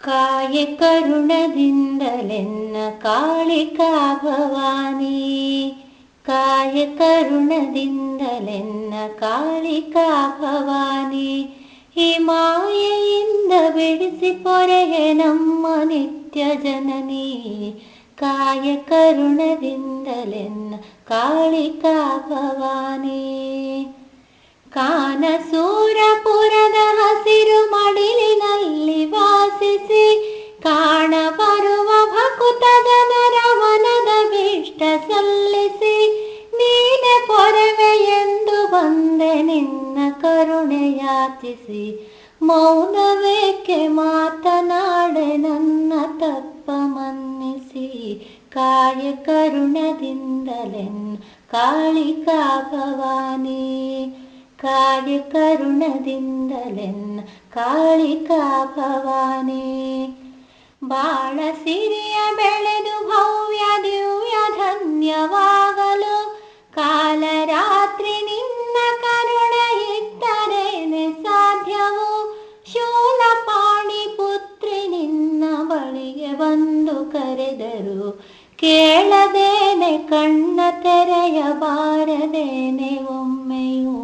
ಕಾಯ ಕರುಣದಿಂದಲೆನ್ನ ಕಾಳಿಕಾ ಭವಾನಿ ಕಾಯ ಕರುಣದಿಂದಲೆನ್ನ ಕಾಳಿಕಾ ಭವಾನಿ ಈ ಮಾಯೆಯಿಂದ ಬಿಡಿಸಿ ಪೊರೆಯೆ ನಮ್ಮ ನಿತ್ಯ ಜನನಿ ಕಾಯ ಕರುಣದಿಂದಲೆನ್ನ ಕಾಳಿಕಾ ಭವಾನಿ ಕಾನಸೂರಪುರದ ಭೀಷ್ಟ ಸಲ್ಲಿಸಿ, ನೀನೆ ಪೊರವೆ ಎಂದು ಬಂದೆ ನಿನ್ನ ಕರುಣೆ ಯಾಚಿಸಿ. ಮೌನವೇಕೆ ಮಾತನಾಡೆ ನನ್ನ ತಪ್ಪ ಮನ್ನಿಸಿ. ಕಾಯ ಕರುಣದಿಂದಲೆನ್ ಕಾಳಿಕಾ ಭವಾನಿ ಕಾಯ ಕರುಣದಿಂದಲೆನ್ ಕಾಳಿಕಾ ಭವಾನಿ ಬಾಳ ಸಿರಿಯ ಬೆಳೆದು ಕೇಳದೇನೆ ಕಣ್ಣ ತೆರೆಯಬಾರದೇನೆ ಒಮ್ಮೆಯೂ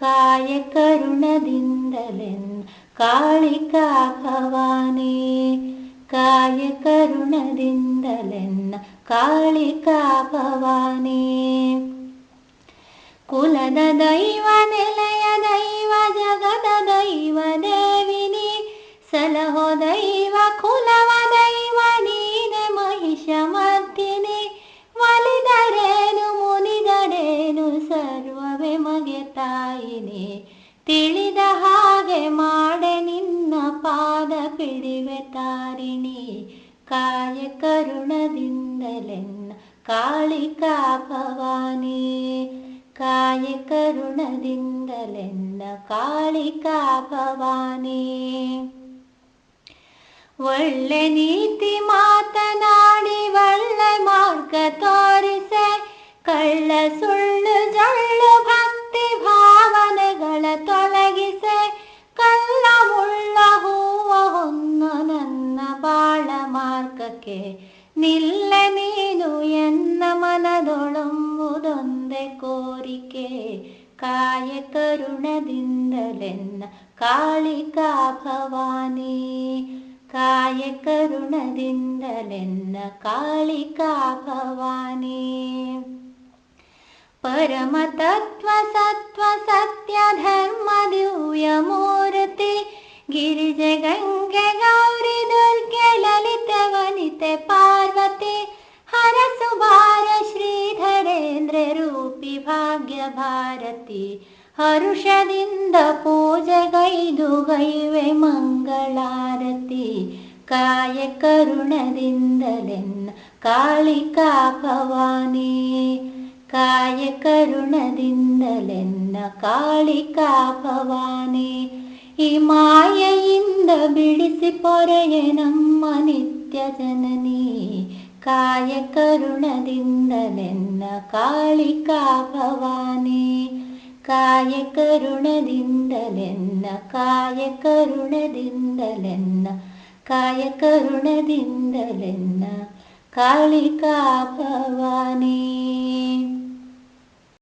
ಕಾಯ ಕರುಣದಿಂದಲೆನ್ ಕಾಳಿಕಾ ಭವಾನೇ ಕಾಯ ಕರುಣದಿಂದಲೆನ್ನ ಕಾಳಿಕಾ ಭವಾನೇ ಕುಲದ ದೈವ ನೆಲೆಯ ತಾಯಿನಿ ತಿಳಿದ ಹಾಗೆ ಮಾಡೆ ನಿನ್ನ ಪಾದ ಪಿಡಿವೆ ತಾರಿಣಿ ಕಾಯ ಕರುಣದಿಂದಲೆನ್ನ ಕಾಳಿಕಾ ಭವಾನಿ ಕಾಯ ಕರುಣದಿಂದಲೆನ್ನ ಕಾಳಿಕಾ ಭವಾನಿ ಒಳ್ಳೆ ನೀತಿ ಮಾತನಾಡಿ ಮಾರ್ಗಕ್ಕೆ ನಿಲ್ಲ ನೀನು ಎನ್ನ ಮನದೊಳಂಬುದೊಂದೇ ಕೋರಿಕೆ. ಕಾಯ ಕರುಣದಿಂದಲೆನ್ನ ಕಾಳಿಕಾ ಭವಾನಿ ಕಾಯ ಕರುಣದಿಂದಲೆನ್ನ ಕಾಳಿಕಾ ಭವಾನಿ ಪರಮ ತತ್ವ ಸತ್ವ ಸತ್ಯ ಧರ್ಮ ದಿವ್ಯ ಭಾರತಿ ಹರುಷದಿಂದ ಪೂಜೆಗೈದು ಗೈವೆ ಮಂಗಳಾರತಿ ಕಾಯ ಕರುಣದಿಂದಲೆನ್ನ ಕಾಳಿಕಾ ಭವಾನಿ ಕಾಯ ಕರುಣದಿಂದಲೆನ್ನ ಕಾಳಿಕಾ ಭವಾನಿ ಈ ಮಾಯೆಯಿಂದ ಬಿಡಿಸಿ ಪೊರೆಯೆ ನಮ್ಮ ನಿತ್ಯ ಜನನಿ ಕಾಯ ಕರುಣದಿಂದಲೆನ್ನ ಕಾಳಿಕಾ ಭವಾನಿ ಕಾಯ ಕರುಣದಿಂದಲೆನ್ನ ಕಾಯ ಕರುಣದಿಂದಲೆನ್ನ ಕಾಯ ಕರುಣದಿಂದಲೆನ್ನ ಕಾಳಿಕಾ ಭವಾನಿ